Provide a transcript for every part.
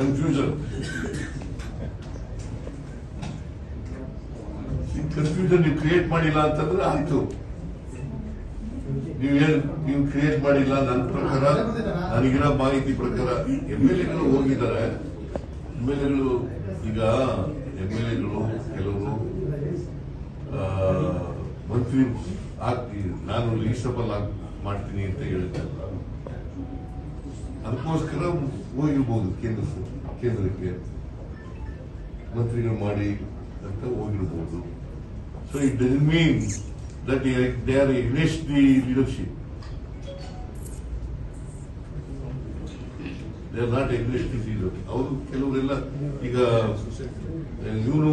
Confusion confusion ನೀವು create ಮಾಡಿಲ್ಲ ಅಂತಂದ್ರೆ ಆಯ್ತು ಏನ್ ನೀವು ಕ್ರಿಯೇಟ್ ಮಾಡಿಲ್ಲ ನನ್ನ ಪ್ರಕಾರ ನನಗಿರೋ ಮಾಹಿತಿ ಪ್ರಕಾರ ಎಂ ಎಲ್ ಎಗಳು ಹೋಗಿದ್ದಾರೆ ಎಂ ಎಲ್ ಎಗಳು ಈಗ ಎಂ ಎಲ್ ಎಗಳು ಕೆಲವರು ಮಂತ್ರಿ ಆಗ್ತೀನಿ ನಾನು ಲೀಸ್ಟಬಲ್ ಆಗಿ ಮಾಡ್ತೀನಿ ಅಂತ ಹೇಳ್ತಾರೆ ಅದಕ್ಕೋಸ್ಕರ ಹೋಗಿರ್ಬೋದು ಕೇಂದ್ರ ಕೇಂದ್ರಕ್ಕೆ ಮಂತ್ರಿಗಳು ಮಾಡಿ ಅಂತ ಹೋಗಿರ್ಬೋದು so it does mean that they are against the leadership they are not against leader ಅವರು ಕೆಲವರೆಲ್ಲ ಈಗ ಇವನು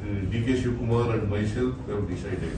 D.K. Shivkumar and myself have decided